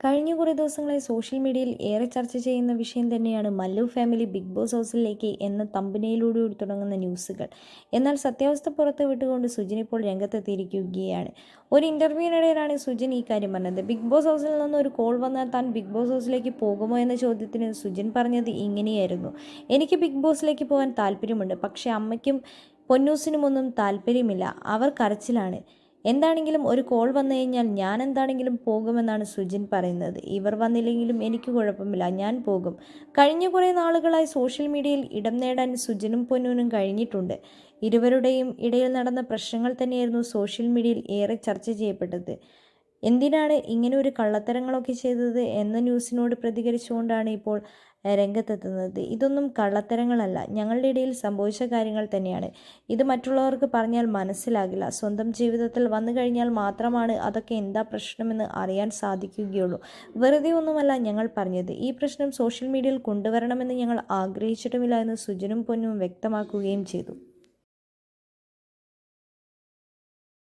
കഴിഞ്ഞ കുറേ ദിവസങ്ങളായി സോഷ്യൽ മീഡിയയിൽ ഏറെ ചർച്ച ചെയ്യുന്ന വിഷയം തന്നെയാണ് മല്ലു ഫാമിലി ബിഗ് ബോസ് ഹൗസിലേക്ക് എന്ന തമ്പനയിലൂടെ തുടങ്ങുന്ന ന്യൂസുകൾ. എന്നാൽ സത്യാവസ്ഥ പുറത്ത് വിട്ടുകൊണ്ട് സുജിൻ ഇപ്പോൾ രംഗത്തെത്തിയിരിക്കുകയാണ്. ഒരു ഇന്റർവ്യൂവിനിടയിലാണ് സുജിൻ ഈ കാര്യം പറഞ്ഞത്. ബിഗ് ബോസ് ഹൗസിൽ നിന്ന് ഒരു കോൾ വന്നാൽ താൻ ബിഗ് ബോസ് ഹൗസിലേക്ക് പോകുമോ എന്ന ചോദ്യത്തിന് സുജിൻ പറഞ്ഞത് ഇങ്ങനെയായിരുന്നു. എനിക്ക് ബിഗ് ബോസിലേക്ക് പോകാൻ താല്പര്യമുണ്ട്. പക്ഷേ അമ്മയ്ക്കും പൊന്നൂസിനുമൊന്നും താല്പര്യമില്ല. അവർ കരച്ചിലാണ്. എന്താണെങ്കിലും ഒരു കോൾ വന്നു കഴിഞ്ഞാൽ ഞാൻ എന്താണെങ്കിലും പോകുമെന്നാണ് സുജിൻ പറയുന്നത്. ഇവർ വന്നില്ലെങ്കിലും എനിക്ക് കുഴപ്പമില്ല ഞാൻ പോകും. കഴിഞ്ഞ കുറേ നാളുകളായി സോഷ്യൽ മീഡിയയിൽ ഇടം നേടാൻ സുജിനും പൊന്നൂനും കഴിഞ്ഞിട്ടുണ്ട്. ഇരുവരുടെയും ഇടയിൽ നടന്ന പ്രശ്നങ്ങൾ തന്നെയായിരുന്നു സോഷ്യൽ മീഡിയയിൽ ഏറെ ചർച്ച ചെയ്യപ്പെട്ടത്. എന്തിനാണ് ഇങ്ങനെ ഒരു കള്ളത്തരങ്ങളൊക്കെ ചെയ്തത് എന്ന ന്യൂസിനോട് പ്രതികരിച്ചുകൊണ്ടാണ് ഇപ്പോൾ രംഗത്തെത്തുന്നത്. ഇതൊന്നും കള്ളത്തരങ്ങളല്ല. ഞങ്ങളുടെ ഇടയിൽ സംഭവിച്ച കാര്യങ്ങൾ തന്നെയാണ്. ഇത് മറ്റുള്ളവർക്ക് പറഞ്ഞാൽ മനസ്സിലാകില്ല. സ്വന്തം ജീവിതത്തിൽ വന്നു കഴിഞ്ഞാൽ മാത്രമാണ് അതൊക്കെ എന്താ പ്രശ്നമെന്ന് അറിയാൻ സാധിക്കുകയുള്ളൂ. വെറുതെ ഒന്നുമല്ല ഞങ്ങൾ പറഞ്ഞത്. ഈ പ്രശ്നം സോഷ്യൽ മീഡിയയിൽ കൊണ്ടുവരണമെന്ന് ഞങ്ങൾ ആഗ്രഹിച്ചിട്ടുമില്ല എന്ന് സുജനും പൊന്നും വ്യക്തമാക്കുകയും ചെയ്തു.